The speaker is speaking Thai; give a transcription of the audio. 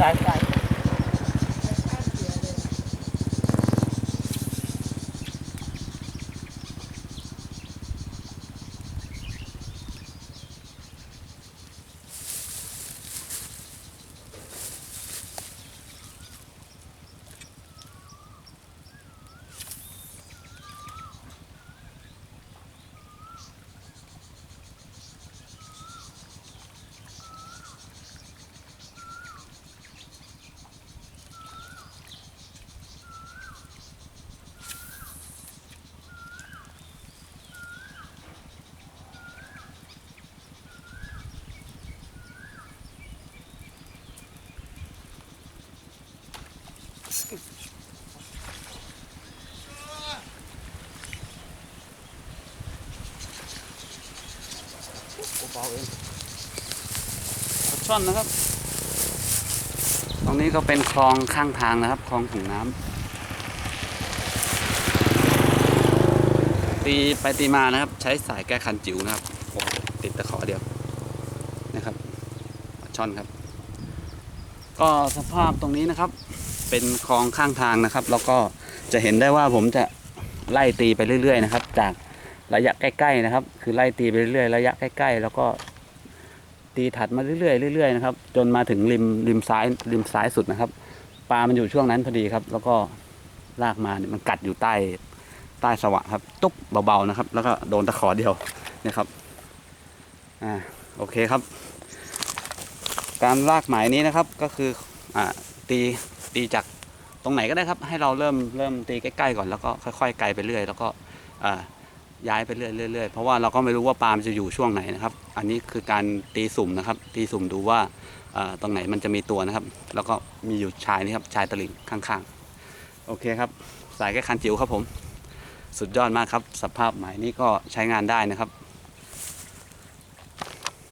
สายไฟ เบาเองช่อนนะครับ ตรงนี้ก็เป็นคลองข้างทางนะครับ คลองถุงน้ำตีไปตีมานะครับ ใช้สายแก้คันจิ๋วนะครับติดตะขอเดียวนะครับ ช่อนครับ ก็สภาพตรงนี้นะครับ เป็นคลองข้างทางนะครับ แล้วก็จะเห็นได้ว่าผมจะไล่ตีไปเรื่อย ๆ นะครับ จากระยะใกล้ๆนะครับ คือไล่ตีไปเรื่อยๆระยะใกล้ ๆ แล้วก็ตีถัดมาเรื่อยๆเรื่อยๆนะครับ จนมาถึงริมริมซ้ายริมซ้ายสุดนะครับปลามันอยู่ช่วงนั้นพอดีครับ แล้วก็ลากมาเนี่ยมันกัดอยู่ใต้ใต้สวะครับ ตุ๊บเบาๆนะครับ แล้วก็โดนตะขอเดียวนะครับอ่าโอเคครับ การลากหมายนี้นะครับก็คืออ่าตี ตีจากตรงไหนก็ได้ครับ ให้เราเริ่มเริ่มตีใกล้ๆก่อนแล้วก็ค่อยๆไกลไปเรื่อย แล้วก็ย้ายไปเรื่อยๆเเพราะว่าเราก็ไม่รู้ว่าปลามจะอยู่ช่วงไหนนะครับ อันนี้คือการตีสุ่มนะครับ ตีสุ่มดูว่าตรงไหนมันจะมีตัวนะครับ แล้วก็มีอยู่ชายนี่ครับชายตลิ่งข้างๆ โอเคครับ สายแก้คันจิ๋วครับผม สุดยอดมากครับ สภาพใหมายนี้ก็ใช้งานได้นะครับ